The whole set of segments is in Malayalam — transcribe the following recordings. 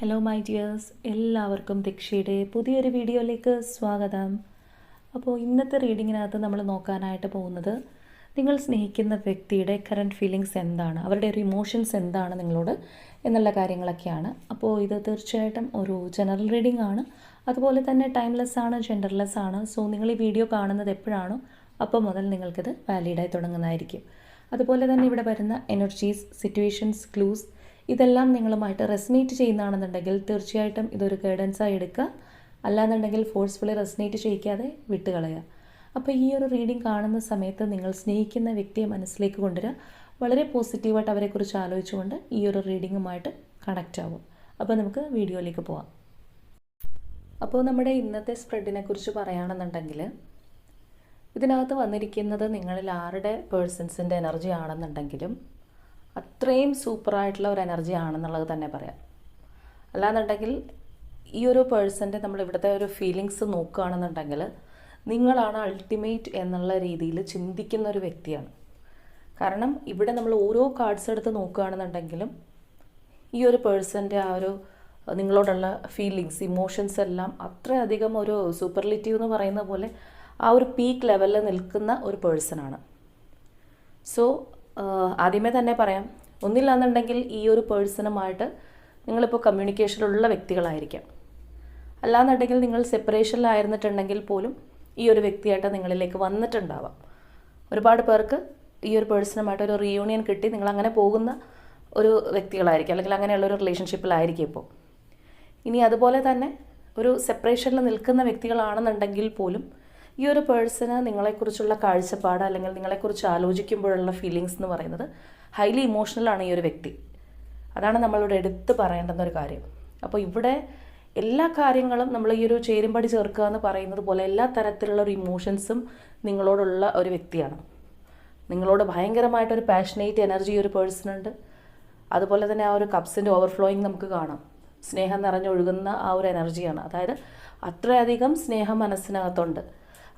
ഹലോ മൈ ഡിയേഴ്സ് എല്ലാവർക്കും ദീക്ഷയുടെ പുതിയൊരു വീഡിയോയിലേക്ക് സ്വാഗതം. അപ്പോൾ ഇന്നത്തെ റീഡിങ്ങിനകത്ത് നമ്മൾ നോക്കാനായിട്ട് പോകുന്നത് നിങ്ങൾ സ്നേഹിക്കുന്ന വ്യക്തിയുടെ കറണ്ട് ഫീലിങ്സ് എന്താണ്? അവരുടെ ഒരു ഇമോഷൻസ് എന്താണ് നിങ്ങളോട്? എന്നുള്ള കാര്യങ്ങളൊക്കെയാണ്. അപ്പോൾ ഇത് തീർച്ചയായിട്ടും ഒരു ജനറൽ റീഡിംഗ് ആണ്. അതുപോലെ തന്നെ ടൈംലെസ് ആണ് ജെൻഡർലെസ് ആണ്. സോ നിങ്ങൾ ഈ വീഡിയോ കാണുന്നത് എപ്പോഴാണോ അപ്പോൾ മുതൽ നിങ്ങൾക്കിത് വാലിഡായി തുടങ്ങുന്നതായിരിക്കും. അതുപോലെ തന്നെ ഇവിടെ വരുന്ന എനർജീസ് സിറ്റുവേഷൻസ് ക്ലൂസ് ഇതെല്ലാം നിങ്ങളുമായിട്ട് റെസനേറ്റ് ചെയ്യുന്നതാണെന്നുണ്ടെങ്കിൽ തീർച്ചയായിട്ടും ഇതൊരു ഗൈഡൻസായി എടുക്കുക. അല്ലാന്നുണ്ടെങ്കിൽ ഫോഴ്സ്ഫുള്ളി റെസ്നേറ്റ് ചെയ്യിക്കാതെ വിട്ടുകളയുക. അപ്പോൾ ഈ ഒരു റീഡിംഗ് കാണുന്ന സമയത്ത് നിങ്ങൾ സ്നേഹിക്കുന്ന വ്യക്തിയെ മനസ്സിലേക്ക് കൊണ്ടുവരിക. വളരെ പോസിറ്റീവായിട്ട് അവരെക്കുറിച്ച് ആലോചിച്ചുകൊണ്ട് ഈ ഒരു റീഡിങ്ങുമായിട്ട് കണക്റ്റ് ആവും അപ്പോൾ നമുക്ക് വീഡിയോയിലേക്ക് പോവാം. അപ്പോൾ നമ്മുടെ ഇന്നത്തെ സ്പ്രെഡിനെ കുറിച്ച് പറയുകയാണെന്നുണ്ടെങ്കിൽ ഇതിനകത്ത് വന്നിരിക്കുന്നത് നിങ്ങളിൽ ആരുടെ പേഴ്സൺസിന്റെ എനർജി ആണെന്നുണ്ടെങ്കിലും അത്രയും സൂപ്പറായിട്ടുള്ള ഒരു എനർജി ആണെന്നുള്ളത് തന്നെ പറയാം. അല്ലാന്നുണ്ടെങ്കിൽ ഈ ഒരു പേഴ്സന്റെ നമ്മൾ ഇവിടുത്തെ ഒരു ഫീലിങ്സ് നോക്കുകയാണെന്നുണ്ടെങ്കിൽ നിങ്ങളാണ് അൾട്ടിമേറ്റ് എന്നുള്ള രീതിയിൽ ചിന്തിക്കുന്ന ഒരു വ്യക്തിയാണ്. കാരണം ഇവിടെ നമ്മൾ ഓരോ കാർഡ്സ് എടുത്ത് നോക്കുകയാണെന്നുണ്ടെങ്കിലും ഈ ഒരു പേഴ്സന്റെ ആ ഒരു നിങ്ങളോടുള്ള ഫീലിങ്സ് ഇമോഷൻസ് എല്ലാം അത്രയധികം ഒരു സൂപ്പർലിറ്റീവ് എന്ന് പറയുന്ന പോലെ ആ ഒരു പീക്ക് ലെവലിൽ നിൽക്കുന്ന ഒരു പേഴ്സണാണ് സോ ആദ്യമേ തന്നെ പറയാം. ഒന്നില്ലാന്നുണ്ടെങ്കിൽ ഈ ഒരു പേഴ്സണുമായിട്ട് നിങ്ങളിപ്പോൾ കമ്മ്യൂണിക്കേഷനിലുള്ള വ്യക്തികളായിരിക്കാം. അല്ലാന്നുണ്ടെങ്കിൽ നിങ്ങൾ സെപ്പറേഷനിലായിരുന്നിട്ടുണ്ടെങ്കിൽ പോലും ഈ ഒരു വ്യക്തിയായിട്ട് നിങ്ങളിലേക്ക് വന്നിട്ടുണ്ടാവാം. ഒരുപാട് പേർക്ക് ഈ ഒരു പേഴ്സണുമായിട്ട് ഒരു റീയൂണിയൻ കിട്ടി നിങ്ങൾ അങ്ങനെ പോകുന്ന ഒരു വ്യക്തികളായിരിക്കും. അല്ലെങ്കിൽ അങ്ങനെയുള്ള ഒരു റിലേഷൻഷിപ്പിലായിരിക്കും ഇപ്പോൾ ഇനി അതുപോലെ തന്നെ ഒരു സെപ്പറേഷനിൽ നിൽക്കുന്ന വ്യക്തികളാണെന്നുണ്ടെങ്കിൽ പോലും ഈ ഒരു പേഴ്സണ് നിങ്ങളെക്കുറിച്ചുള്ള കാഴ്ചപ്പാട് അല്ലെങ്കിൽ നിങ്ങളെക്കുറിച്ച് ആലോചിക്കുമ്പോഴുള്ള ഫീലിങ്സ് എന്ന് പറയുന്നത് ഹൈലി ഇമോഷണലാണ് ഈ ഒരു വ്യക്തി. അതാണ് നമ്മളിവിടെ എടുത്ത് പറയേണ്ടുന്ന ഒരു കാര്യം. അപ്പോൾ ഇവിടെ എല്ലാ കാര്യങ്ങളും നമ്മൾ ഈ ഒരു ചേരുമ്പടി ചേർക്കുക എന്ന് പറയുന്നത് പോലെ എല്ലാ തരത്തിലുള്ള ഒരു ഇമോഷൻസും നിങ്ങളോടുള്ള ഒരു വ്യക്തിയാണ്. നിങ്ങളോട് ഭയങ്കരമായിട്ടൊരു പാഷനേറ്റ് എനർജി ഒരു പേഴ്സണുണ്ട് അതുപോലെ തന്നെ ആ ഒരു കപ്സിന്റെ ഓവർഫ്ലോയിങ് നമുക്ക് കാണാം. സ്നേഹം നിറഞ്ഞൊഴുകുന്ന ആ ഒരു എനർജിയാണ് അതായത് അത്രയധികം സ്നേഹം മനസ്സിനകത്തുണ്ട്.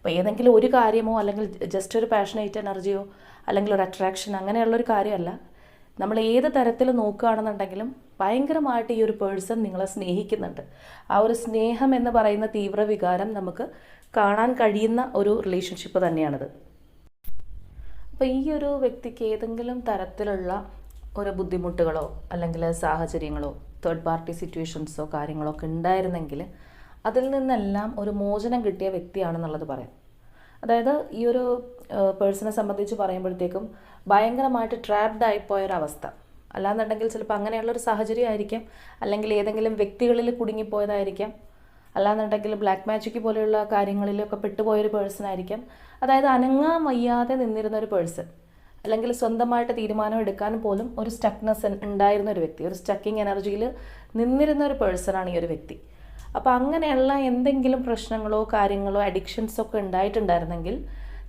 അപ്പോൾ ഏതെങ്കിലും ഒരു കാര്യമോ അല്ലെങ്കിൽ ജസ്റ്റ് ഒരു പാഷനേറ്റ് എനർജിയോ അല്ലെങ്കിൽ ഒരു അട്രാക്ഷൻ അങ്ങനെയുള്ളൊരു കാര്യമല്ല. നമ്മൾ ഏത് തരത്തിൽ നോക്കുകയാണെന്നുണ്ടെങ്കിലും ഭയങ്കരമായിട്ട് ഈ ഒരു പേഴ്സൺ നിങ്ങളെ സ്നേഹിക്കുന്നുണ്ട്. ആ ഒരു സ്നേഹം എന്ന് പറയുന്ന തീവ്ര വികാരം നമുക്ക് കാണാൻ കഴിയുന്ന ഒരു റിലേഷൻഷിപ്പ് തന്നെയാണിത്. അപ്പോൾ ഈ ഒരു വ്യക്തിക്ക് ഏതെങ്കിലും തരത്തിലുള്ള ഒരു ബുദ്ധിമുട്ടുകളോ അല്ലെങ്കിൽ സാഹചര്യങ്ങളോ തേർഡ് പാർട്ടി സിറ്റുവേഷൻസോ കാര്യങ്ങളോ ഒക്കെ ഉണ്ടായിരുന്നെങ്കിൽ അതിൽ നിന്നെല്ലാം ഒരു മോചനം കിട്ടിയ വ്യക്തിയാണെന്നുള്ളത് പറയാം. അതായത് ഈ ഒരു പേഴ്സണെ സംബന്ധിച്ച് പറയുമ്പോഴത്തേക്കും ഭയങ്കരമായിട്ട് ട്രാപ്ഡ് ആയിപ്പോയ ഒരു അവസ്ഥ അല്ലാന്നുണ്ടെങ്കിൽ ചിലപ്പോൾ അങ്ങനെയുള്ള ഒരു സാഹചര്യം ആയിരിക്കാം അല്ലെങ്കിൽ ഏതെങ്കിലും വ്യക്തികളിൽ കുടുങ്ങിപ്പോയതായിരിക്കാം. അല്ലാന്നുണ്ടെങ്കിൽ ബ്ലാക്ക് മാജിക് പോലെയുള്ള കാര്യങ്ങളിലൊക്കെ പെട്ടുപോയൊരു പേഴ്സൺ ആയിരിക്കാം അതായത് അനങ്ങാൻ വയ്യാതെ നിന്നിരുന്ന ഒരു പേഴ്സൺ. അല്ലെങ്കിൽ സ്വന്തമായിട്ട് തീരുമാനം എടുക്കാൻ പോലും ഒരു സ്റ്റക്നെസ് ഉണ്ടായിരുന്ന ഒരു വ്യക്തി. ഒരു സ്റ്റക്കിംഗ് എനർജിയിൽ നിന്നിരുന്ന ഒരു പേഴ്സണാണ് ഈ ഒരു വ്യക്തി. അപ്പോൾ അങ്ങനെയുള്ള എന്തെങ്കിലും പ്രശ്നങ്ങളോ കാര്യങ്ങളോ അഡിക്ഷൻസോ ഒക്കെ ഉണ്ടായിട്ടുണ്ടായിരുന്നെങ്കിൽ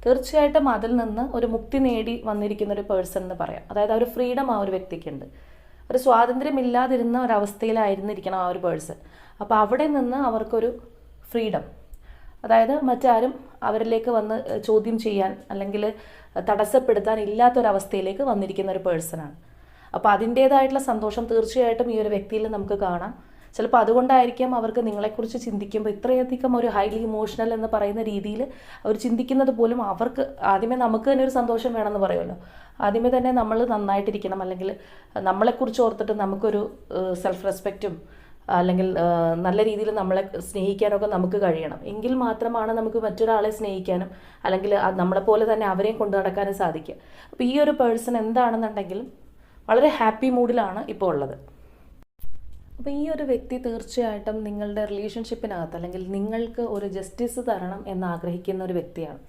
തീർച്ചയായിട്ടും അതിൽ നിന്ന് ഒരു മുക്തി നേടി വന്നിരിക്കുന്ന ഒരു പേഴ്സൺ എന്ന് പറയാം. അതായത് ആ ഒരു ഫ്രീഡം ആ ഒരു വ്യക്തിക്കുണ്ട്. ഒരു സ്വാതന്ത്ര്യമില്ലാതിരുന്ന ഒരവസ്ഥയിലായിരുന്നിരിക്കണം ആ ഒരു പേഴ്സൺ അപ്പോൾ അവിടെ നിന്ന് അവർക്കൊരു ഫ്രീഡം അതായത് മറ്റാരും അവരിലേക്ക് വന്ന് ചോദ്യം ചെയ്യാൻ അല്ലെങ്കിൽ തടസ്സപ്പെടുത്താൻ ഇല്ലാത്തൊരവസ്ഥയിലേക്ക് വന്നിരിക്കുന്ന ഒരു പേഴ്സണാണ് അപ്പോൾ അതിന്റേതായിട്ടുള്ള സന്തോഷം തീർച്ചയായിട്ടും ഈ ഒരു വ്യക്തിയിൽ നമുക്ക് കാണാം. ചിലപ്പോൾ അതുകൊണ്ടായിരിക്കാം അവർക്ക് നിങ്ങളെക്കുറിച്ച് ചിന്തിക്കുമ്പോൾ ഇത്രയധികം ഒരു ഹൈലി ഇമോഷണൽ എന്ന് പറയുന്ന രീതിയിൽ അവർ ചിന്തിക്കുന്നത് പോലും അവർക്ക് ആദ്യമേ നമുക്ക് തന്നെ ഒരു സന്തോഷം വേണമെന്ന് പറയുമല്ലോ. ആദ്യമേ തന്നെ നമ്മൾ നന്നായിട്ടിരിക്കണം. അല്ലെങ്കിൽ നമ്മളെക്കുറിച്ച് ഓർത്തിട്ട് നമുക്കൊരു സെൽഫ് റെസ്പെക്റ്റും അല്ലെങ്കിൽ നല്ല രീതിയിൽ നമ്മളെ സ്നേഹിക്കാനൊക്കെ നമുക്ക് കഴിയണം. എങ്കിൽ മാത്രമാണ് നമുക്ക് മറ്റൊരാളെ സ്നേഹിക്കാനും അല്ലെങ്കിൽ നമ്മളെപ്പോലെ തന്നെ അവരെയും കൊണ്ടു നടക്കാനും സാധിക്കുക. അപ്പോൾ ഈ ഒരു പേഴ്സൺ എന്താണെന്നുണ്ടെങ്കിലും വളരെ ഹാപ്പി മൂഡിലാണ് ഇപ്പോൾ ഉള്ളത്. അപ്പോൾ ഈ ഒരു വ്യക്തി തീർച്ചയായിട്ടും നിങ്ങളുടെ റിലേഷൻഷിപ്പിനകത്ത് അല്ലെങ്കിൽ നിങ്ങൾക്ക് ഒരു ജസ്റ്റിസ് തരണം എന്ന് ആഗ്രഹിക്കുന്ന ഒരു വ്യക്തിയാണ്.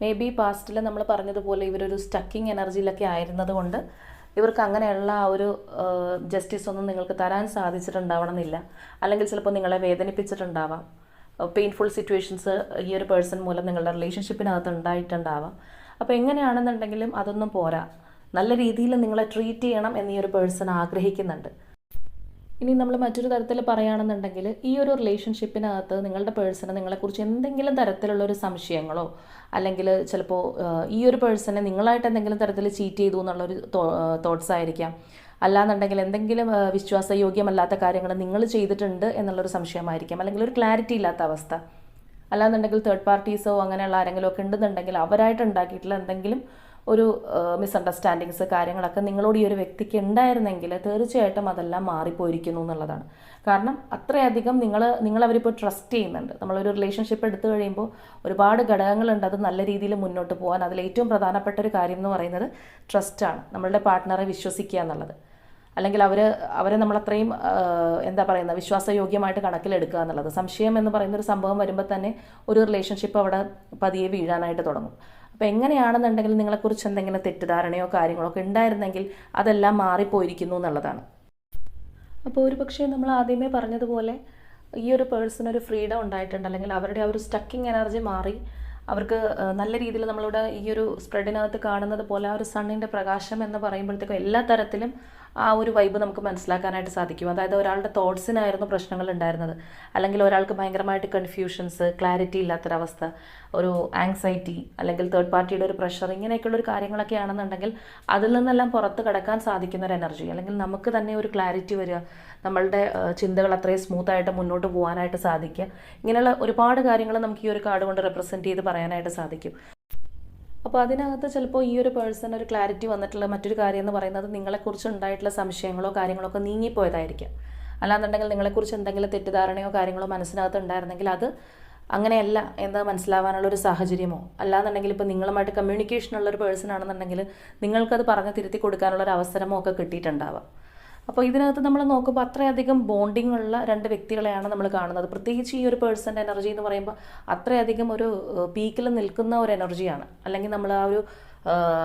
മേ ബി പാസ്റ്റിൽ നമ്മൾ പറഞ്ഞതുപോലെ ഇവരൊരു സ്റ്റക്കിംഗ് എനർജിയിലൊക്കെ ആയിരുന്നത് കൊണ്ട് ഇവർക്ക് അങ്ങനെയുള്ള ആ ഒരു ജസ്റ്റിസ് ഒന്നും നിങ്ങൾക്ക് തരാൻ സാധിച്ചിട്ടുണ്ടാവണമെന്നില്ല. അല്ലെങ്കിൽ ചിലപ്പോൾ നിങ്ങളെ വേദനിപ്പിച്ചിട്ടുണ്ടാവാം. പെയിൻഫുൾ സിറ്റുവേഷൻസ് ഈ ഒരു പേഴ്സൺ മൂലം നിങ്ങളുടെ റിലേഷൻഷിപ്പിനകത്ത് ഉണ്ടായിട്ടുണ്ടാവാം. അപ്പോൾ എങ്ങനെയാണെന്നുണ്ടെങ്കിലും അതൊന്നും പോരാ. നല്ല രീതിയിൽ നിങ്ങളെ ട്രീറ്റ് ചെയ്യണം എന്ന് ഈ ഒരു പേഴ്സൺ ആഗ്രഹിക്കുന്നുണ്ട്. ഇനി നമ്മൾ മറ്റൊരു തരത്തിൽ പറയുകയാണെന്നുണ്ടെങ്കിൽ ഈ ഒരു റിലേഷൻഷിപ്പിനകത്ത് നിങ്ങളുടെ പേഴ്സണെ നിങ്ങളെക്കുറിച്ച് എന്തെങ്കിലും തരത്തിലുള്ള ഒരു സംശയങ്ങളോ അല്ലെങ്കിൽ ചിലപ്പോൾ ഈ ഒരു പേഴ്സണെ നിങ്ങളായിട്ട് എന്തെങ്കിലും തരത്തിൽ ചീറ്റ് ചെയ്തു എന്നുള്ളൊരു തോട്ട്സ് ആയിരിക്കാം. അല്ലാന്നുണ്ടെങ്കിൽ എന്തെങ്കിലും വിശ്വാസയോഗ്യമല്ലാത്ത കാര്യങ്ങൾ നിങ്ങൾ ചെയ്തിട്ടുണ്ട് എന്നുള്ളൊരു സംശയമായിരിക്കാം. അല്ലെങ്കിൽ ഒരു ക്ലാരിറ്റി ഇല്ലാത്ത അവസ്ഥ. അല്ലാന്നുണ്ടെങ്കിൽ തേർഡ് പാർട്ടീസോ അങ്ങനെയുള്ള ആരെങ്കിലും ഒക്കെ ഉണ്ടെന്നുണ്ടെങ്കിൽ അവരായിട്ട് ഉണ്ടാക്കിയിട്ടുള്ള എന്തെങ്കിലും ഒരു മിസ്അണ്ടർസ്റ്റാൻഡിങ്സ് കാര്യങ്ങളൊക്കെ നിങ്ങളോട് ഈ ഒരു വ്യക്തിക്ക് ഉണ്ടായിരുന്നെങ്കിൽ തീർച്ചയായിട്ടും അതെല്ലാം മാറിപ്പോയിരിക്കുന്നു എന്നുള്ളതാണ്. കാരണം അത്രയധികം നിങ്ങൾ നിങ്ങളവരിപ്പോൾ ട്രസ്റ്റ് ചെയ്യുന്നുണ്ട്. നമ്മളൊരു റിലേഷൻഷിപ്പ് എടുത്തു കഴിയുമ്പോൾ ഒരുപാട് ഘടകങ്ങളുണ്ട്. അത് നല്ല രീതിയിൽ മുന്നോട്ട് പോകാൻ അതിൽ ഏറ്റവും പ്രധാനപ്പെട്ട ഒരു കാര്യം എന്ന് പറയുന്നത് ട്രസ്റ്റാണ് നമ്മളുടെ പാർട്ട്ണറെ വിശ്വസിക്കുക എന്നുള്ളത്. അല്ലെങ്കിൽ അവർ അവരെ നമ്മളത്രയും എന്താ പറയുന്നത് വിശ്വാസയോഗ്യമായിട്ട് കണക്കിലെടുക്കുക എന്നുള്ളത്. സംശയം എന്ന് പറയുന്ന ഒരു സംഭവം വരുമ്പോൾ തന്നെ ഒരു റിലേഷൻഷിപ്പ് അവിടെ പതിയെ വീഴാനായിട്ട് തുടങ്ങും. അപ്പോൾ എങ്ങനെയാണെന്നുണ്ടെങ്കിൽ നിങ്ങളെക്കുറിച്ച് എന്തെങ്കിലും തെറ്റിദ്ധാരണയോ കാര്യങ്ങളോ ഒക്കെ ഉണ്ടായിരുന്നെങ്കിൽ അതെല്ലാം മാറിപ്പോയിരിക്കുന്നു എന്നുള്ളതാണ്. അപ്പോൾ ഒരു പക്ഷേ നമ്മൾ ആദ്യമേ പറഞ്ഞതുപോലെ ഈ ഒരു പേഴ്സൺ ഒരു ഫ്രീഡം ഉണ്ടായിട്ടുണ്ട്. അല്ലെങ്കിൽ അവരുടെ ആ ഒരു സ്റ്റക്കിങ് എനർജി മാറി. അവർക്ക് നല്ല രീതിയിൽ നമ്മളിവിടെ ഈ ഒരു സ്പ്രെഡിനകത്ത് കാണുന്നത് പോലെ ആ ഒരു സണ്ണിന്റെ പ്രകാശം എന്ന് പറയുമ്പോഴത്തേക്കും എല്ലാ തരത്തിലും ആ ഒരു വൈബ് നമുക്ക് മനസ്സിലാക്കാനായിട്ട് സാധിക്കും. അതായത് ഒരാളുടെ തോട്ട്സിനായിരുന്നു പ്രശ്നങ്ങൾ ഉണ്ടായിരുന്നത്. അല്ലെങ്കിൽ ഒരാൾക്ക് ഭയങ്കരമായിട്ട് കൺഫ്യൂഷൻസ് ക്ലാരിറ്റി ഇല്ലാത്തൊരവസ്ഥ ഒരു ആങ്സൈറ്റി അല്ലെങ്കിൽ തേർഡ് പാർട്ടിയുടെ ഒരു പ്രഷർ ഇങ്ങനെയൊക്കെയുള്ള ഒരു കാര്യങ്ങളൊക്കെ ആണെന്നുണ്ടെങ്കിൽ അതിൽ നിന്നെല്ലാം പുറത്ത് കടക്കാൻ സാധിക്കുന്ന ഒരു എനർജി അല്ലെങ്കിൽ നമുക്ക് തന്നെ ഒരു ക്ലാരിറ്റി വരിക നമ്മളുടെ ചിന്തകൾ അത്രയും സ്മൂത്തായിട്ട് മുന്നോട്ട് പോകാനായിട്ട് സാധിക്കുക. ഇങ്ങനെയുള്ള ഒരുപാട് കാര്യങ്ങൾ നമുക്ക് ഈ ഒരു കാർഡ് കൊണ്ട് റെപ്രസെന്റ് ചെയ്ത് പറയാനായിട്ട് സാധിക്കും. അപ്പോൾ അതിനകത്ത് ചിലപ്പോൾ ഈ ഒരു പേഴ്സൺ ഒരു ക്ലാരിറ്റി വന്നിട്ടുള്ള മറ്റൊരു കാര്യം എന്ന് പറയുന്നത് നിങ്ങളെക്കുറിച്ച് ഉണ്ടായിട്ടുള്ള സംശയങ്ങളോ കാര്യങ്ങളോ ഒക്കെ നീങ്ങിപ്പോയതായിരിക്കാം. അല്ലാന്നുണ്ടെങ്കിൽ നിങ്ങളെക്കുറിച്ച് എന്തെങ്കിലും തെറ്റിദ്ധാരണയോ കാര്യങ്ങളോ മനസ്സിനകത്ത് ഉണ്ടായിരുന്നെങ്കിൽ അത് അങ്ങനെയല്ല എന്ന് മനസ്സിലാവാനുള്ള ഒരു സാഹചര്യമോ. അല്ലാന്നുണ്ടെങ്കിൽ ഇപ്പോൾ നിങ്ങളുമായിട്ട് കമ്മ്യൂണിക്കേഷൻ ഉള്ള ഒരു പേഴ്സൺ ആണെന്നുണ്ടെങ്കിൽ നിങ്ങൾക്കത് പറഞ്ഞ് തിരുത്തി കൊടുക്കാനുള്ള ഒരു അവസരമോ ഒക്കെ കിട്ടിയിട്ടുണ്ടാവാം. അപ്പോൾ ഇതിനകത്ത് നമ്മൾ നോക്കുമ്പോൾ അത്രയധികം ബോണ്ടിങ് ഉള്ള രണ്ട് വ്യക്തികളെയാണ് നമ്മൾ കാണുന്നത്. പ്രത്യേകിച്ച് ഈ ഒരു പേഴ്സന്റെ എനർജി എന്ന് പറയുമ്പോൾ അത്രയധികം ഒരു പീക്കിൽ നിൽക്കുന്ന ഒരു എനർജിയാണ് അല്ലെങ്കിൽ നമ്മൾ ആ ഒരു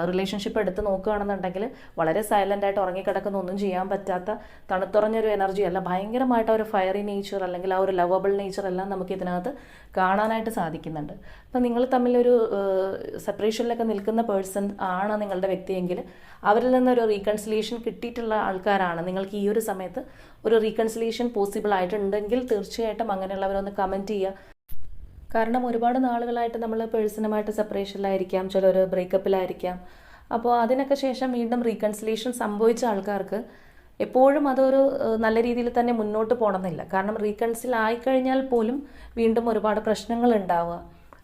റിലേഷൻഷിപ്പ് എടുത്ത് നോക്കുകയാണെന്നുണ്ടെങ്കിൽ വളരെ സൈലന്റ് ആയിട്ട് ഉറങ്ങിക്കിടക്കുന്ന ഒന്നും ചെയ്യാൻ പറ്റാത്ത തണുത്തുറഞ്ഞൊരു എനർജി അല്ല. ഭയങ്കരമായിട്ട് ഒരു ഫയറി നേച്ചർ അല്ലെങ്കിൽ ആ ഒരു ലവബിൾ നേച്ചർ എല്ലാം നമുക്ക് ഇതിനകത്ത് കാണാനായിട്ട് സാധിക്കുന്നുണ്ട്. അപ്പം നിങ്ങൾ തമ്മിലൊരു സെപ്പറേഷനിലൊക്കെ നിൽക്കുന്ന പേഴ്സൺ ആണ് നിങ്ങളുടെ വ്യക്തിയെങ്കിൽ അവരിൽ നിന്നൊരു റീകൺസിലേഷൻ കിട്ടിയിട്ടുള്ള ആൾക്കാരാണ്. നിങ്ങൾക്ക് ഈ ഒരു സമയത്ത് ഒരു റീകൺസിലേഷൻ പോസിബിൾ ആയിട്ടുണ്ടെങ്കിൽ തീർച്ചയായിട്ടും അങ്ങനെയുള്ളവരൊന്ന് കമന്റ് ചെയ്യുക. കാരണം ഒരുപാട് നാളുകളായിട്ട് നമ്മൾ പേഴ്സണുമായിട്ട് സെപ്പറേഷനിലായിരിക്കാം ചിലർ ബ്രേക്കപ്പിലായിരിക്കാം. അപ്പോൾ അതിനൊക്കെ ശേഷം വീണ്ടും റീകൺസിലേഷൻ സംഭവിച്ച ആൾക്കാർക്ക് എപ്പോഴും അതൊരു നല്ല രീതിയിൽ തന്നെ മുന്നോട്ട് പോകണമെന്നില്ല കാരണം റീകൺസിൽ ആയിക്കഴിഞ്ഞാൽ പോലും വീണ്ടും ഒരുപാട് പ്രശ്നങ്ങൾ ഉണ്ടാവുക.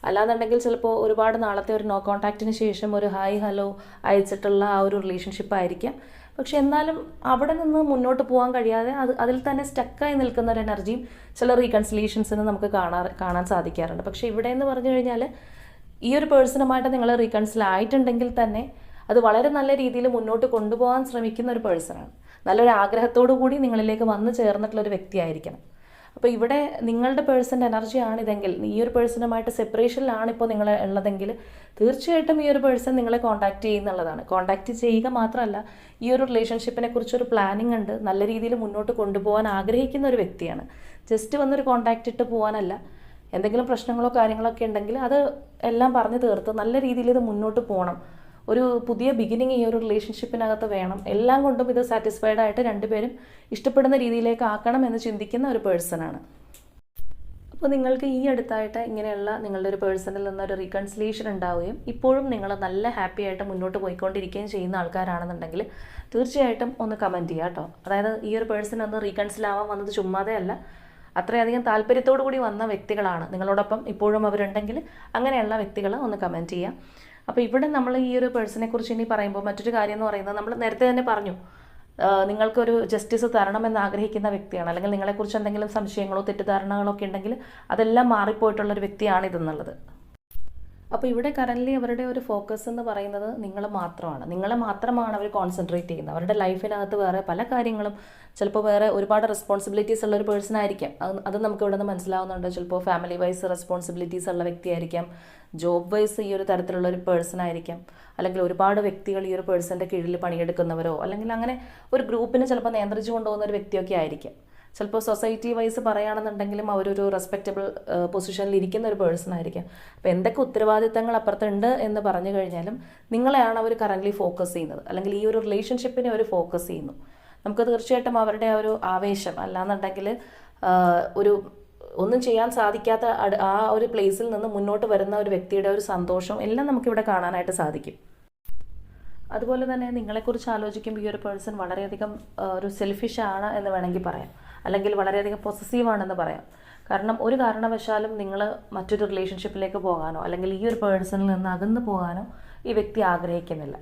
അല്ലാന്നുണ്ടെങ്കിൽ ചിലപ്പോൾ ഒരുപാട് നാളത്തെ ഒരു നോ കോൺടാക്റ്റിന് ശേഷം ഒരു ഹായ് ഹലോ അയച്ചിട്ടുള്ള ആ ഒരു റിലേഷൻഷിപ്പ് ആയിരിക്കാം. പക്ഷെ എന്നാലും അവിടെ നിന്ന് മുന്നോട്ട് പോകാൻ കഴിയാതെ അത് അതിൽ തന്നെ സ്റ്റക്കായി നിൽക്കുന്ന ഒരു എനർജിയും ചില റീകൺസിലേഷൻസിന് നമുക്ക് കാണാൻ കാണാൻ സാധിക്കാറുണ്ട്. പക്ഷേ ഇവിടെ എന്ന് പറഞ്ഞു കഴിഞ്ഞാൽ ഈ ഒരു പേഴ്സണുമായിട്ട് നിങ്ങൾ റീകൺസിൽ ആയിട്ടുണ്ടെങ്കിൽ തന്നെ അത് വളരെ നല്ല രീതിയിൽ മുന്നോട്ട് കൊണ്ടുപോകാൻ ശ്രമിക്കുന്ന ഒരു പേഴ്സണാണ്. നല്ലൊരു ആഗ്രഹത്തോടു കൂടി നിങ്ങളിലേക്ക് വന്നു ചേർന്നിട്ടുള്ള ഒരു വ്യക്തിയായിരിക്കണം. അപ്പോൾ ഇവിടെ നിങ്ങളുടെ പേഴ്സന്റെ എനർജി ആണിതെങ്കിൽ ഈ ഒരു പേഴ്സണുമായിട്ട് സെപ്പറേഷനിലാണ് ഇപ്പോൾ നിങ്ങൾ ഉള്ളതെങ്കിൽ തീർച്ചയായിട്ടും ഈ ഒരു പേഴ്സൺ നിങ്ങളെ കോൺടാക്റ്റ് ചെയ്യുന്നുള്ളതാണ് കോൺടാക്റ്റ് ചെയ്യുക മാത്രമല്ല ഈ ഒരു റിലേഷൻഷിപ്പിനെ കുറിച്ചൊരു പ്ലാനിങ് ഉണ്ട് നല്ല രീതിയിൽ മുന്നോട്ട് കൊണ്ടുപോകാൻ ആഗ്രഹിക്കുന്ന ഒരു വ്യക്തിയാണ്. ജസ്റ്റ് വന്നൊരു കോൺടാക്റ്റ് ഇട്ട് പോകാനല്ല എന്തെങ്കിലും പ്രശ്നങ്ങളോ കാര്യങ്ങളോ ഒക്കെ ഉണ്ടെങ്കിൽ അത് എല്ലാം പറഞ്ഞു തീർത്ത് നല്ല രീതിയിൽ ഇത് മുന്നോട്ട് പോകണം. ഒരു പുതിയ ബിഗിനിങ് ഈ ഒരു റിലേഷൻഷിപ്പിനകത്ത് വേണം. എല്ലാം കൊണ്ടും ഇത് സാറ്റിസ്ഫൈഡ് ആയിട്ട് രണ്ടുപേരും ഇഷ്ടപ്പെടുന്ന രീതിയിലേക്ക് ആക്കണം എന്ന് ചിന്തിക്കുന്ന ഒരു പേഴ്സണാണ് അപ്പോൾ നിങ്ങൾക്ക് ഈ അടുത്തായിട്ട് ഇങ്ങനെയുള്ള നിങ്ങളുടെ ഒരു പേഴ്സണിൽ നിന്നൊരു റീകൺസിലേഷൻ ഉണ്ടാവുകയും ഇപ്പോഴും നിങ്ങൾ നല്ല ഹാപ്പി ആയിട്ട് മുന്നോട്ട് പോയിക്കൊണ്ടിരിക്കുകയും ചെയ്യുന്ന ആൾക്കാരാണെന്നുണ്ടെങ്കിൽ തീർച്ചയായിട്ടും ഒന്ന് കമന്റ് ചെയ്യുക കേട്ടോ. അതായത് ഈ ഒരു പേഴ്സൺ ഒന്ന് റീകൺസിൽ ആവാൻ വന്നത് ചുമ്മാതെ അല്ല. അത്രയധികം താല്പര്യത്തോടു കൂടി വന്ന വ്യക്തികളാണ് നിങ്ങളോടൊപ്പം ഇപ്പോഴും അവരുണ്ടെങ്കിൽ അങ്ങനെയുള്ള വ്യക്തികൾ ഒന്ന് കമന്റ് ചെയ്യാം അപ്പോൾ ഇവിടെ നമ്മൾ ഈ ഒരു പേഴ്സണെ കുറിച്ച് ഇനി പറയുമ്പോൾ മറ്റൊരു കാര്യം എന്ന് പറയുന്നത് നമ്മൾ നേരത്തെ തന്നെ പറഞ്ഞു നിങ്ങൾക്കൊരു ജസ്റ്റിസ് തരണമെന്ന് ആഗ്രഹിക്കുന്ന വ്യക്തിയാണ് അല്ലെങ്കിൽ നിങ്ങളെക്കുറിച്ച് എന്തെങ്കിലും സംശയങ്ങളോ തെറ്റിദ്ധാരണകളോ ഒക്കെ ഉണ്ടെങ്കിൽ അതെല്ലാം മാറിപ്പോയിട്ടുള്ളൊരു വ്യക്തിയാണ് ഇതെന്നുള്ളത്. അപ്പോൾ ഇവിടെ കറന്റ്ലി അവരുടെ ഒരു ഫോക്കസ് എന്ന് പറയുന്നത് നിങ്ങൾ മാത്രമാണ്. നിങ്ങളെ മാത്രമാണ് അവർ കോൺസെൻട്രേറ്റ് ചെയ്യുന്നത്. അവരുടെ ലൈഫിനകത്ത് വേറെ പല കാര്യങ്ങളും ചിലപ്പോൾ വേറെ ഒരുപാട് റെസ്പോൺസിബിലിറ്റീസ് ഉള്ള ഒരു പേഴ്സൺ ആയിരിക്കാം. അത് അത് നമുക്ക് ഇവിടെ നിന്ന് മനസ്സിലാവുന്നുണ്ട്. ചിലപ്പോൾ ഫാമിലി വൈസ് റെസ്പോൺസിബിലിറ്റീസ് ഉള്ള വ്യക്തിയായിരിക്കാം ജോബ് വൈസ് ഈ ഒരു തരത്തിലുള്ള ഒരു പേഴ്സൺ ആയിരിക്കാം. അല്ലെങ്കിൽ ഒരുപാട് വ്യക്തികൾ ഈ ഒരു പേഴ്സന്റെ കീഴിൽ പണിയെടുക്കുന്നവരോ അല്ലെങ്കിൽ അങ്ങനെ ഒരു ഗ്രൂപ്പിനെ ചിലപ്പോൾ നിയന്ത്രിച്ചു കൊണ്ടുപോകുന്ന ഒരു വ്യക്തിയൊക്കെ ആയിരിക്കാം. ചിലപ്പോൾ സൊസൈറ്റി വൈസ് പറയുകയാണെന്നുണ്ടെങ്കിലും അവരൊരു റെസ്പെക്റ്റബിൾ പൊസിഷനിൽ ഇരിക്കുന്ന ഒരു പേഴ്സൺ ആയിരിക്കാം. അപ്പോൾ എന്തൊക്കെ ഉത്തരവാദിത്തങ്ങൾ അപ്പുറത്തുണ്ട് എന്ന് പറഞ്ഞു കഴിഞ്ഞാലും നിങ്ങളെയാണ് അവർ കറന്റ്ലി ഫോക്കസ് ചെയ്യുന്നത്. അല്ലെങ്കിൽ ഈ ഒരു റിലേഷൻഷിപ്പിനെ അവർ ഫോക്കസ് ചെയ്യുന്നു. നമുക്ക് തീർച്ചയായിട്ടും അവരുടെ ആ ഒരു ആവേശം. അല്ലാന്നുണ്ടെങ്കിൽ ഒരു ഒന്നും ചെയ്യാൻ സാധിക്കാത്ത ആ ഒരു പ്ലേസിൽ നിന്ന് മുന്നോട്ട് വരുന്ന ഒരു വ്യക്തിയുടെ ഒരു സന്തോഷം എല്ലാം നമുക്കിവിടെ കാണാനായിട്ട് സാധിക്കും. അതുപോലെ തന്നെ നിങ്ങളെക്കുറിച്ച് ആലോചിക്കുമ്പോൾ ഈ ഒരു പേഴ്സൺ വളരെയധികം ഒരു സെൽഫിഷ് ആണ് എന്ന് വേണമെങ്കിൽ പറയാം. അല്ലെങ്കിൽ വളരെയധികം പൊസസീവ് ആണെന്ന് പറയാം. കാരണം ഒരു കാരണവശാലും നിങ്ങൾ മറ്റൊരു റിലേഷൻഷിപ്പിലേക്ക് പോകാനോ അല്ലെങ്കിൽ ഈ ഒരു പേഴ്സണിൽ നിന്ന് അകന്നു പോകാനോ ഈ വ്യക്തി ആഗ്രഹിക്കുന്നില്ല.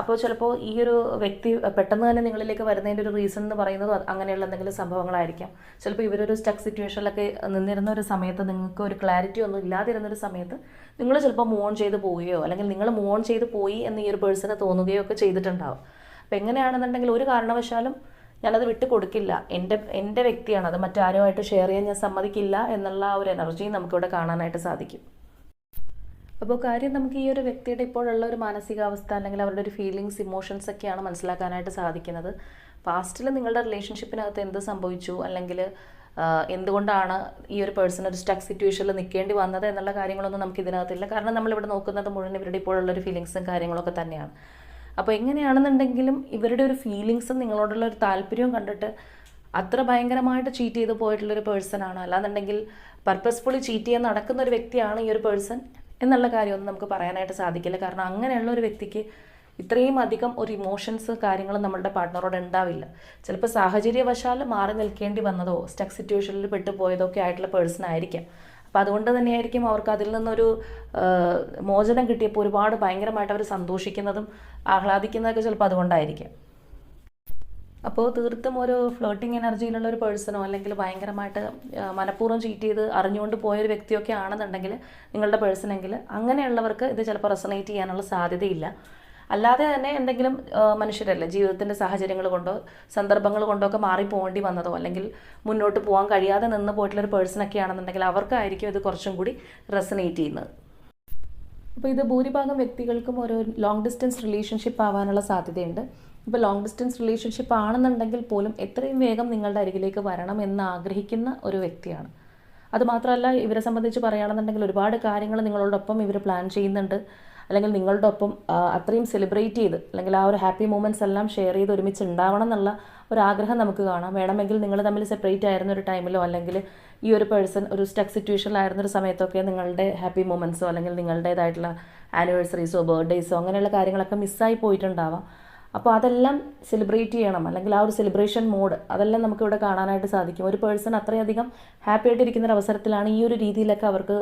അപ്പോൾ ചിലപ്പോൾ ഈ ഒരു വ്യക്തി പെട്ടെന്ന് തന്നെ നിങ്ങളിലേക്ക് വരുന്നതിന്റെ ഒരു റീസൺ എന്ന് പറയുന്നത് അങ്ങനെയുള്ള എന്തെങ്കിലും സംഭവങ്ങളായിരിക്കാം. ചിലപ്പോൾ ഇവരൊരു സ്റ്റക്ക് സിറ്റുവേഷനിലൊക്കെ നിന്നിരുന്ന ഒരു സമയത്ത് നിങ്ങൾക്ക് ഒരു ക്ലാരിറ്റി ഒന്നും ഇല്ലാതിരുന്ന ഒരു സമയത്ത് നിങ്ങൾ ചിലപ്പോൾ മോൺ ചെയ്ത് പോവുകയോ അല്ലെങ്കിൽ നിങ്ങൾ മോൺ ചെയ്ത് പോയി എന്ന് ഈ ഒരു പേഴ്സണെ തോന്നുകയോ ഒക്കെ ചെയ്തിട്ടുണ്ടാവും. അപ്പോൾ എങ്ങനെയാണെന്നുണ്ടെങ്കിൽ ഒരു കാരണവശാലും ഞാനത് വിട്ടു കൊടുക്കില്ല എന്റെ എന്റെ വ്യക്തിയാണ്. അത് മറ്റാരുമായിട്ട് ഷെയർ ചെയ്യാൻ ഞാൻ സമ്മതിക്കില്ല എന്നുള്ള ആ ഒരു എനർജി നമുക്കിവിടെ കാണാനായിട്ട് സാധിക്കും. അപ്പോൾ കാര്യം നമുക്ക് ഈ ഒരു വ്യക്തിയുടെ ഇപ്പോഴുള്ള ഒരു മാനസികാവസ്ഥ അല്ലെങ്കിൽ അവരുടെ ഒരു ഫീലിങ്സ് ഇമോഷൻസ് ഒക്കെയാണ് മനസ്സിലാക്കാനായിട്ട് സാധിക്കുന്നത്. പാസ്റ്റിൽ നിങ്ങളുടെ റിലേഷൻഷിപ്പിനകത്ത് എന്ത് സംഭവിച്ചു? അല്ലെങ്കിൽ എന്തുകൊണ്ടാണ് ഈ ഒരു പേഴ്സൺ ഒരു സ്റ്റക്ക് സിറ്റുവേഷനിൽ നിൽക്കേണ്ടി വന്നത് എന്നുള്ള കാര്യങ്ങളൊന്നും നമുക്ക് ഇതിനകത്തില്ല. കാരണം നമ്മളിവിടെ നോക്കുന്നത് മുഴുവൻ ഇവരുടെ ഇപ്പോഴുള്ള ഒരു ഫീലിങ്സും കാര്യങ്ങളൊക്കെ തന്നെയാണ്. അപ്പോൾ എങ്ങനെയാണെന്നുണ്ടെങ്കിലും ഇവരുടെ ഒരു ഫീലിങ്സും നിങ്ങളോടുള്ള ഒരു താല്പര്യവും കണ്ടിട്ട് അത്ര ഭയങ്കരമായിട്ട് ചീറ്റ് ചെയ്ത് പോയിട്ടുള്ളൊരു പേഴ്സൺ ആണ്. അല്ലാന്നുണ്ടെങ്കിൽ പർപ്പസ്ഫുള്ളി ചീറ്റ് ചെയ്യാൻ നടക്കുന്ന ഒരു വ്യക്തിയാണ് ഈ ഒരു പേഴ്സൺ എന്നുള്ള കാര്യമൊന്നും നമുക്ക് പറയാനായിട്ട് സാധിക്കില്ല. കാരണം അങ്ങനെയുള്ള ഒരു വ്യക്തിക്ക് ഇത്രയും അധികം ഒരു ഇമോഷൻസ് കാര്യങ്ങൾ നമ്മളുടെ പാർട്ട്ണറോട് ഉണ്ടാവില്ല. ചിലപ്പോൾ സാഹചര്യവശാൽ മാറി നിൽക്കേണ്ടി വന്നതോ സ്റ്റക്ക് സിറ്റുവേഷനിൽ പെട്ടുപോയതോ ഒക്കെ ആയിട്ടുള്ള പേഴ്സൺ ആയിരിക്കാം. അപ്പോൾ അതുകൊണ്ട് തന്നെയായിരിക്കും അവർക്ക് അതിൽ നിന്നൊരു മോചനം കിട്ടിയപ്പോൾ ഒരുപാട് ഭയങ്കരമായിട്ട് അവർ സന്തോഷിക്കുന്നതും ആഹ്ലാദിക്കുന്നതൊക്കെ ചിലപ്പോൾ അതുകൊണ്ടായിരിക്കും. അപ്പോൾ തീർത്തും ഒരു ഫ്ലോട്ടിംഗ് എനർജിയിലുള്ള ഒരു പേഴ്സണോ അല്ലെങ്കിൽ ഭയങ്കരമായിട്ട് മനഃപൂർവം ചീറ്റ് ചെയ്ത് അറിഞ്ഞുകൊണ്ട് പോയൊരു വ്യക്തിയൊക്കെ ആണെന്നുണ്ടെങ്കിൽ നിങ്ങളുടെ പേഴ്സണെങ്കിൽ അങ്ങനെയുള്ളവർക്ക് ഇത് ചിലപ്പോൾ റെസണേറ്റ് ചെയ്യാനുള്ള സാധ്യതയില്ല. അല്ലാതെ തന്നെ എന്തെങ്കിലും മനുഷ്യരല്ല ജീവിതത്തിന്റെ സാഹചര്യങ്ങൾ കൊണ്ടോ സന്ദർഭങ്ങൾ കൊണ്ടോ ഒക്കെ മാറി പോകേണ്ടി വന്നതോ അല്ലെങ്കിൽ മുന്നോട്ട് പോകാൻ കഴിയാതെ നിന്ന് പോയിട്ടുള്ളൊരു പേഴ്സണൊക്കെ ആണെന്നുണ്ടെങ്കിൽ അവർക്കായിരിക്കും ഇത് കുറച്ചും കൂടി റെസനേറ്റ് ചെയ്യുന്നത്. അപ്പോൾ ഇത് ഭൂരിഭാഗം വ്യക്തികൾക്കും ഒരു ലോങ് ഡിസ്റ്റൻസ് റിലേഷൻഷിപ്പ് ആവാനുള്ള സാധ്യതയുണ്ട്. ഇപ്പോൾ ലോങ് ഡിസ്റ്റൻസ് റിലേഷൻഷിപ്പ് ആണെന്നുണ്ടെങ്കിൽ പോലും എത്രയും വേഗം നിങ്ങളുടെ അരികിലേക്ക് വരണം എന്ന് ആഗ്രഹിക്കുന്ന ഒരു വ്യക്തിയാണ്. അതുമാത്രമല്ല ഇവരെ സംബന്ധിച്ച് പറയുകയാണെന്നുണ്ടെങ്കിൽ ഒരുപാട് കാര്യങ്ങൾ നിങ്ങളോടൊപ്പം ഇവർ പ്ലാൻ ചെയ്യുന്നുണ്ട്. അല്ലെങ്കിൽ നിങ്ങളുടെ ഒപ്പം അത്രയും സെലിബ്രേറ്റ് ചെയ്ത് അല്ലെങ്കിൽ ആ ഒരു ഹാപ്പി മൂമെന്റ്സ് എല്ലാം ഷെയർ ചെയ്ത് ഒരുമിച്ച് ഉണ്ടാവണം എന്നുള്ള ഒരു ആഗ്രഹം നമുക്ക് കാണാം. വേണമെങ്കിൽ നിങ്ങൾ തമ്മിൽ സെപ്പറേറ്റ് ആയിരുന്ന ഒരു ടൈമിലോ അല്ലെങ്കിൽ ഈ ഒരു പേഴ്സൺ ഒരു സ്റ്റക്ക് സിറ്റുവേഷനിലായിരുന്ന ഒരു സമയത്തൊക്കെ നിങ്ങളുടെ ഹാപ്പി മൂമെന്റ്സോ അല്ലെങ്കിൽ നിങ്ങളുടേതായിട്ടുള്ള ആനിവേഴ്സറീസോ ബർത്ത്ഡേയ്സോ അങ്ങനെയുള്ള കാര്യങ്ങളൊക്കെ മിസ്സായി പോയിട്ടുണ്ടാവാം. അപ്പോൾ അതെല്ലാം സെലിബ്രേറ്റ് ചെയ്യണം. അല്ലെങ്കിൽ ആ ഒരു സെലിബ്രേഷൻ മോഡ് അതെല്ലാം നമുക്ക് ഇവിടെ കാണാനായിട്ട് സാധിക്കും. ഒരു പേഴ്സൺ അത്രയധികം ഹാപ്പി ആയിട്ടിരിക്കുന്ന ഒരു അവസരത്തിലാണ് ഈ ഒരു രീതിയിലൊക്കെ അവർക്ക്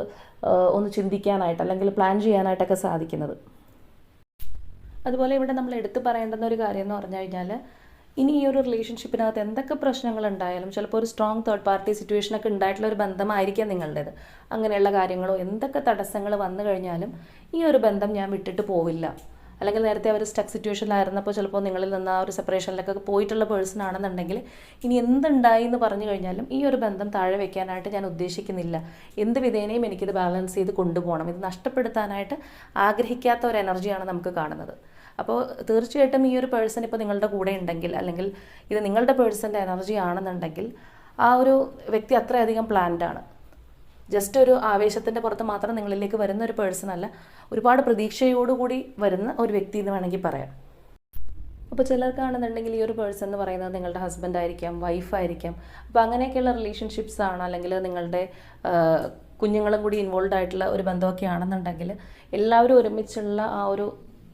ഒന്ന് ചിന്തിക്കാനായിട്ട് അല്ലെങ്കിൽ പ്ലാൻ ചെയ്യാനായിട്ടൊക്കെ സാധിക്കുന്നത്. അതുപോലെ ഇവിടെ നമ്മൾ എടുത്തു പറയേണ്ടുന്ന ഒരു കാര്യം എന്ന് പറഞ്ഞു കഴിഞ്ഞാൽ ഇനി ഈ ഒരു റിലേഷൻഷിപ്പിനകത്ത് എന്തൊക്കെ പ്രശ്നങ്ങൾ ഉണ്ടായാലും ചിലപ്പോൾ ഒരു സ്ട്രോങ് തേർഡ് പാർട്ടി സിറ്റുവേഷനൊക്കെ ഉണ്ടായിട്ടുള്ള ഒരു ബന്ധമായിരിക്കാം നിങ്ങളുടേത്. അങ്ങനെയുള്ള കാര്യങ്ങളോ എന്തൊക്കെ തടസ്സങ്ങൾ വന്നു കഴിഞ്ഞാലും ഈ ഒരു ബന്ധം ഞാൻ വിട്ടിട്ട് പോവില്ല. അല്ലെങ്കിൽ നേരത്തെ അവർ സ്റ്റക്ക് സിറ്റുവേഷനിലായിരുന്നപ്പോൾ ചിലപ്പോൾ നിങ്ങളിൽ നിന്ന് ആ ഒരു സെപ്പറേഷനിലൊക്കെ പോയിട്ടുള്ള പേഴ്സൺ ആണെന്നുണ്ടെങ്കിൽ ഇനി എന്തുണ്ടായി എന്ന് പറഞ്ഞു കഴിഞ്ഞാലും ഈ ഒരു ബന്ധം താഴെ വെക്കാനായിട്ട് ഞാൻ ഉദ്ദേശിക്കുന്നില്ല. എന്ത് വിധേനയും എനിക്കിത് ബാലൻസ് ചെയ്ത് കൊണ്ടുപോകണം. ഇത് നഷ്ടപ്പെടുത്താനായിട്ട് ആഗ്രഹിക്കാത്ത ഒരു എനർജിയാണ് നമുക്ക് കാണുന്നത്. അപ്പോൾ തീർച്ചയായിട്ടും ഈ ഒരു പേഴ്സൺ ഇപ്പോൾ നിങ്ങളുടെ കൂടെ ഉണ്ടെങ്കിൽ അല്ലെങ്കിൽ ഇത് നിങ്ങളുടെ പേഴ്സന്റെ എനർജി ആണെന്നുണ്ടെങ്കിൽ ആ ഒരു വ്യക്തി അത്രയധികം പ്ലാൻഡ് ആണ്. ജസ്റ്റ് ഒരു ആവേശത്തിന്റെ പുറത്ത് മാത്രം നിങ്ങളിലേക്ക് വരുന്ന ഒരു പേഴ്സൺ അല്ല. ഒരുപാട് പ്രതീക്ഷയോടുകൂടി വരുന്ന ഒരു വ്യക്തി എന്ന് വേണമെങ്കിൽ പറയാം. അപ്പോൾ ചിലർക്കാണെന്നുണ്ടെങ്കിൽ ഈ ഒരു പേഴ്സൺ എന്ന് പറയുന്നത് നിങ്ങളുടെ ഹസ്ബൻഡ് ആയിരിക്കാം വൈഫ് ആയിരിക്കാം. അപ്പോൾ അങ്ങനെയൊക്കെയുള്ള റിലേഷൻഷിപ്സ് ആണ് അല്ലെങ്കിൽ നിങ്ങളുടെ കുഞ്ഞുങ്ങളും കൂടി ഇൻവോൾവ് ആയിട്ടുള്ള ഒരു ബന്ധമൊക്കെ ആണെന്നുണ്ടെങ്കിൽ എല്ലാവരും ഒരുമിച്ചുള്ള ആ ഒരു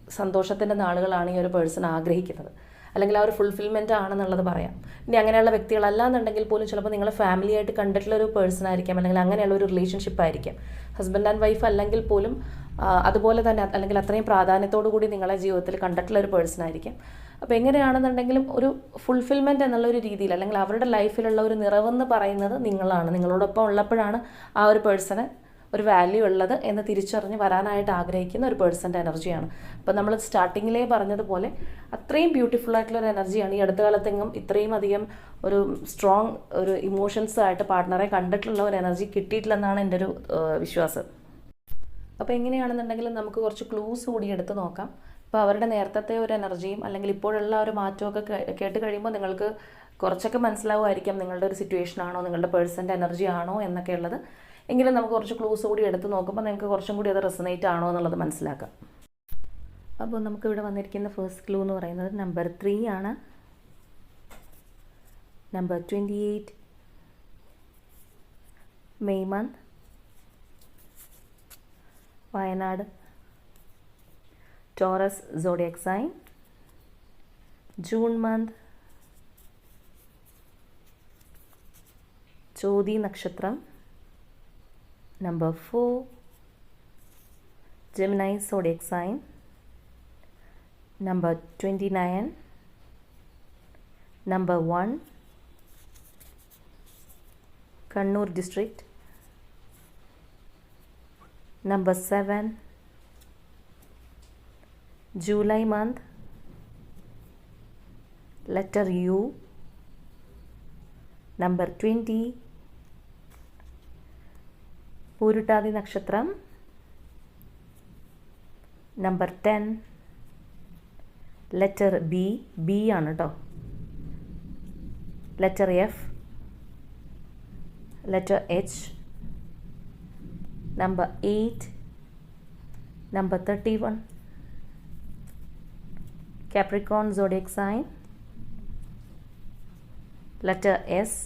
സന്തോഷത്തിന്റെ നാളുകളാണ് ഈ ഒരു പേഴ്സൺ ആഗ്രഹിക്കുന്നത്. അല്ലെങ്കിൽ ആ ഒരു ഫുൾഫിൽമെന്റ് ആണെന്നുള്ളത് പറയാം. ഇനി അങ്ങനെയുള്ള വ്യക്തികളല്ല എന്നുണ്ടെങ്കിൽ പോലും ചിലപ്പോൾ നിങ്ങൾ ഫാമിലി ആയിട്ട് കണ്ടിട്ടുള്ള ഒരു പേഴ്സൺ ആയിരിക്കാം. അല്ലെങ്കിൽ അങ്ങനെയുള്ള ഒരു റിലേഷൻഷിപ്പ് ആയിരിക്കാം. ഹസ്ബൻഡ് ആൻഡ് വൈഫ് അല്ലെങ്കിൽ പോലും അതുപോലെ തന്നെ അല്ലെങ്കിൽ അത്രയും പ്രാധാന്യത്തോടു കൂടി നിങ്ങളെ ജീവിതത്തിൽ കണ്ടിട്ടുള്ള ഒരു പേഴ്സൺ ആയിരിക്കാം. അപ്പോൾ എങ്ങനെയാണെന്നുണ്ടെങ്കിലും ഒരു ഫുൾഫിൽമെന്റ് എന്നുള്ള ഒരു രീതിയിൽ അല്ലെങ്കിൽ അവരുടെ ലൈഫിലുള്ള ഒരു നിറവെന്ന് പറയുന്നത് നിങ്ങളാണ്. നിങ്ങളോടൊപ്പം ഉള്ളപ്പോഴാണ് ആ ഒരു പേഴ്സണ് ഒരു വാല്യൂ ഉള്ളത് എന്ന് തിരിച്ചറിഞ്ഞ് വരാനായിട്ട് ആഗ്രഹിക്കുന്ന ഒരു പേഴ്സന്റെ എനർജിയാണ് അപ്പോൾ നമ്മൾ സ്റ്റാർട്ടിങ്ങിലേ പറഞ്ഞതുപോലെ അത്രയും ബ്യൂട്ടിഫുൾ ആയിട്ടുള്ള ഒരു എനർജിയാണ് ഈ അടുത്ത കാലത്തെങ്ങും ഇത്രയും അധികം ഒരു സ്ട്രോങ് ഒരു ഇമോഷൻസ് ആയിട്ട് പാർട്ട്ണറെ കണ്ടിട്ടുള്ള ഒരു എനർജി കിട്ടിയിട്ടില്ലെന്നാണ് എന്റെ ഒരു വിശ്വാസം. അപ്പോൾ എങ്ങനെയാണെന്നുണ്ടെങ്കിലും നമുക്ക് കുറച്ച് ക്ലൂസ് കൂടി എടുത്ത് നോക്കാം. അപ്പോൾ അവരുടെ നേരത്തെ ഒരു എനർജിയും അല്ലെങ്കിൽ ഇപ്പോഴുള്ള ഒരു മാറ്റമൊക്കെ കേട്ട് കഴിയുമ്പോൾ നിങ്ങൾക്ക് കുറച്ചൊക്കെ മനസ്സിലാവുമായിരിക്കാം നിങ്ങളുടെ ഒരു സിറ്റുവേഷൻ ആണോ നിങ്ങളുടെ പേഴ്സന്റെ എനർജി ആണോ എന്നൊക്കെ ഉള്ളത്. എങ്കിലും നമുക്ക് കുറച്ച് ക്ലൂസ് കൂടി എടുത്ത് നോക്കുമ്പോൾ നിങ്ങൾക്ക് കുറച്ചും കൂടി അത് റെസനേറ്റ് ആണോ എന്നുള്ളത് മനസ്സിലാക്കാം. അപ്പോൾ നമുക്കിവിടെ വന്നിരിക്കുന്ന ഫസ്റ്റ് ക്ലൂ എന്ന് പറയുന്നത് നമ്പർ ത്രീ ആണ്. Number twenty eight May month Wayanad Taurus zodiac sign June month Chothi നക്ഷത്രം. Number 4. Gemini zodiac sign. Number 29. Number 1. Kannur district. Number 7. July month. Letter U. Number 20. Pooruttathi നക്ഷത്രം. Number ten letter B B ആണ് കേട്ടോ letter F letter H number eight number thirty one Capricorn sign letter S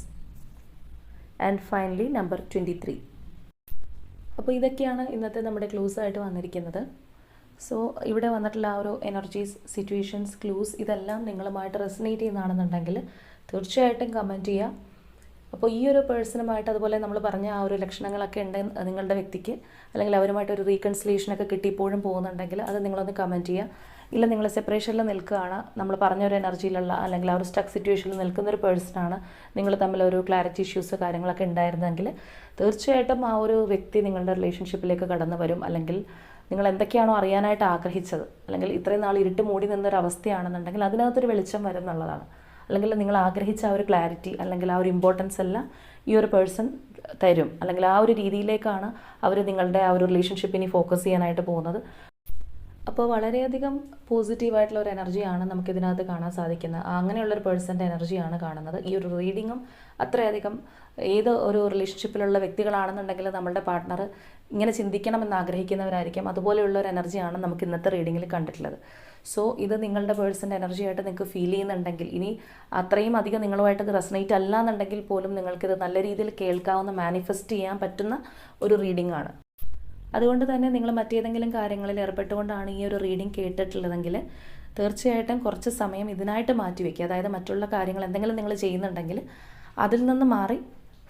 and finally number twenty 23. അപ്പോൾ ഇതൊക്കെയാണ് ഇന്നത്തെ നമ്മുടെ ക്ലൂസ് ആയിട്ട് വന്നിരിക്കുന്നത്. സോ ഇവിടെ വന്നിട്ടുള്ള ആ ഒരു എനർജീസ് സിറ്റുവേഷൻസ് ക്ലൂസ് ഇതെല്ലാം നിങ്ങളുമായിട്ട് റെസനേറ്റ് ചെയ്യുന്നതാണെന്നുണ്ടെങ്കിൽ തീർച്ചയായിട്ടും കമന്റ് ചെയ്യുക. അപ്പോൾ ഈ ഒരു പേഴ്സണുമായിട്ട് അതുപോലെ നമ്മൾ പറഞ്ഞ ആ ഒരു ലക്ഷണങ്ങളൊക്കെ ഉണ്ട് നിങ്ങളുടെ വ്യക്തിക്ക് അല്ലെങ്കിൽ അവരുമായിട്ട് ഒരു റീകൺസിലേഷനൊക്കെ കിട്ടിയപ്പോഴും പോകുന്നുണ്ടെങ്കിൽ അത് നിങ്ങളൊന്ന് കമന്റ് ചെയ്യുക. ഇല്ല നിങ്ങൾ സെപ്പറേഷനിൽ നിൽക്കുകയാണ്. നമ്മൾ പറഞ്ഞ ഒരു എനർജിയിലുള്ള അല്ലെങ്കിൽ ആ ഒരു സ്റ്റക്ക് സിറ്റുവേഷനിൽ നിൽക്കുന്ന ഒരു പേഴ്സണാണ് നിങ്ങൾ തമ്മിൽ ഒരു ക്ലാരിറ്റി ഇഷ്യൂസ് കാര്യങ്ങളൊക്കെ ഉണ്ടായിരുന്നെങ്കിൽ തീർച്ചയായിട്ടും ആ ഒരു വ്യക്തി നിങ്ങളുടെ റിലേഷൻഷിപ്പിലേക്ക് കടന്നു വരും. അല്ലെങ്കിൽ നിങ്ങൾ എന്തൊക്കെയാണോ അറിയാനായിട്ട് ആഗ്രഹിച്ചത്. അല്ലെങ്കിൽ ഇത്രയും നാൾ ഇരുട്ട് മൂടി നിന്നൊരു അവസ്ഥയാണെന്നുണ്ടെങ്കിൽ അതിനകത്തൊരു വെളിച്ചം വരും എന്നുള്ളതാണ്. അല്ലെങ്കിൽ നിങ്ങൾ ആഗ്രഹിച്ച ആ ഒരു ക്ലാരിറ്റി അല്ലെങ്കിൽ ആ ഒരു ഇമ്പോർട്ടൻസ് എല്ലാം ഈ ഒരു പേഴ്സൺ തരും. അല്ലെങ്കിൽ ആ ഒരു രീതിയിലേക്കാണ് അവർ നിങ്ങളുടെ ആ ഒരു റിലേഷൻഷിപ്പിനെ ഫോക്കസ് ചെയ്യാനായിട്ട് പോകുന്നത്. അപ്പോൾ വളരെയധികം പോസിറ്റീവായിട്ടുള്ള ഒരു എനർജിയാണ് നമുക്കിതിനകത്ത് കാണാൻ സാധിക്കുന്നത്. അങ്ങനെയുള്ളൊരു പേഴ്സന്റെ എനർജിയാണ് കാണുന്നത്. ഈ ഒരു റീഡിങ്ങും അത്രയധികം ഏത് ഒരു റിലേഷൻഷിപ്പിലുള്ള വ്യക്തികളാണെന്നുണ്ടെങ്കിൽ നമ്മളുടെ പാർട്ട്ണർ ഇങ്ങനെ ചിന്തിക്കണമെന്ന് ആഗ്രഹിക്കുന്നവരായിരിക്കും. അതുപോലെയുള്ള ഒരു എനർജിയാണ് നമുക്ക് ഇന്നത്തെ റീഡിങ്ങിൽ കണ്ടിട്ടുള്ളത്. സോ ഇത് നിങ്ങളുടെ പേഴ്സന്റെ എനർജി ആയിട്ട് നിങ്ങൾക്ക് ഫീൽ ചെയ്യുന്നുണ്ടെങ്കിൽ ഇനി അത്രയും അധികം നിങ്ങളുമായിട്ട് റെസനേറ്റ് അല്ല എന്നുണ്ടെങ്കിൽ പോലും നിങ്ങൾക്കിത് നല്ല രീതിയിൽ കേൾക്കാവുന്ന മാനിഫെസ്റ്റ് ചെയ്യാൻ പറ്റുന്ന ഒരു റീഡിംഗ് ആണ് അതുകൊണ്ട് തന്നെ നിങ്ങൾ മറ്റേതെങ്കിലും കാര്യങ്ങളിൽ ഏർപ്പെട്ടുകൊണ്ടാണ് ഈ ഒരു റീഡിംഗ് കേട്ടിട്ടുള്ളതെങ്കിൽ തീർച്ചയായിട്ടും കുറച്ച് സമയം ഇതിനായിട്ട് മാറ്റി വയ്ക്കുക അതായത് മറ്റുള്ള കാര്യങ്ങൾ എന്തെങ്കിലും നിങ്ങൾ ചെയ്യുന്നുണ്ടെങ്കിൽ അതിൽ നിന്ന് മാറി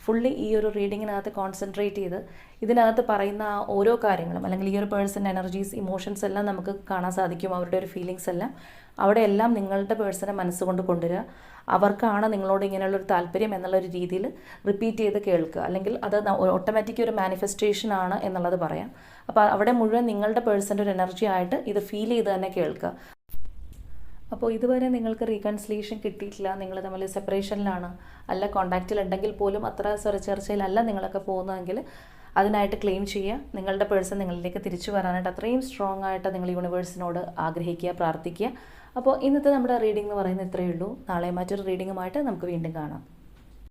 ഫുള്ളി ഈ ഒരു റീഡിങ്ങിനകത്ത് കോൺസെൻട്രേറ്റ് ചെയ്ത് ഇതിനകത്ത് പറയുന്ന ആ ഓരോ കാര്യങ്ങളും അല്ലെങ്കിൽ ഈ ഒരു പേഴ്സൺ എനർജീസ് ഇമോഷൻസ് എല്ലാം നമുക്ക് കാണാൻ സാധിക്കും. അവരുടെ ഒരു ഫീലിങ്സ് എല്ലാം അവിടെ എല്ലാം നിങ്ങളുടെ പേഴ്സണെ മനസ്സുകൊണ്ട് കൊണ്ടുവരിക. അവർക്കാണ് നിങ്ങളോട് ഇങ്ങനെയുള്ളൊരു താല്പര്യം എന്നുള്ളൊരു രീതിയിൽ റിപ്പീറ്റ് ചെയ്ത് കേൾക്കുക. അല്ലെങ്കിൽ അത് ഓട്ടോമാറ്റിക് ഒരു മാനിഫെസ്റ്റേഷൻ ആണ് എന്നുള്ളത് പറയാം. അപ്പോൾ അവിടെ മുഴുവൻ നിങ്ങളുടെ പേഴ്സന്റെ ഒരു എനർജി ആയിട്ട് ഇത് ഫീൽ ചെയ്ത് തന്നെ കേൾക്കുക. അപ്പോൾ ഇതുവരെ നിങ്ങൾക്ക് റീകൺസിലേഷൻ കിട്ടിയിട്ടില്ല നിങ്ങൾ തമ്മിൽ സെപ്പറേഷനിലാണ് അല്ല കോണ്ടാക്റ്റിലുണ്ടെങ്കിൽ പോലും അത്ര സ്വരച്ചേർച്ചയിലല്ല നിങ്ങളൊക്കെ പോകുന്നതെങ്കിൽ അതിനായിട്ട് ക്ലെയിം ചെയ്യുക. നിങ്ങളുടെ പേഴ്സൺ നിങ്ങളിലേക്ക് തിരിച്ചു വരാനായിട്ട് അത്രയും സ്ട്രോങ് ആയിട്ട് നിങ്ങൾ യൂണിവേഴ്സിനോട് ആഗ്രഹിക്കുക പ്രാർത്ഥിക്കുക. അപ്പോൾ ഇന്നത്തെ നമ്മുടെ റീഡിംഗ് എന്ന് പറയുന്നത് ഇത്രയേ ഉള്ളൂ. നാളെ മറ്റൊരു റീഡിങ്ങുമായിട്ട് നമുക്ക് വീണ്ടും കാണാം.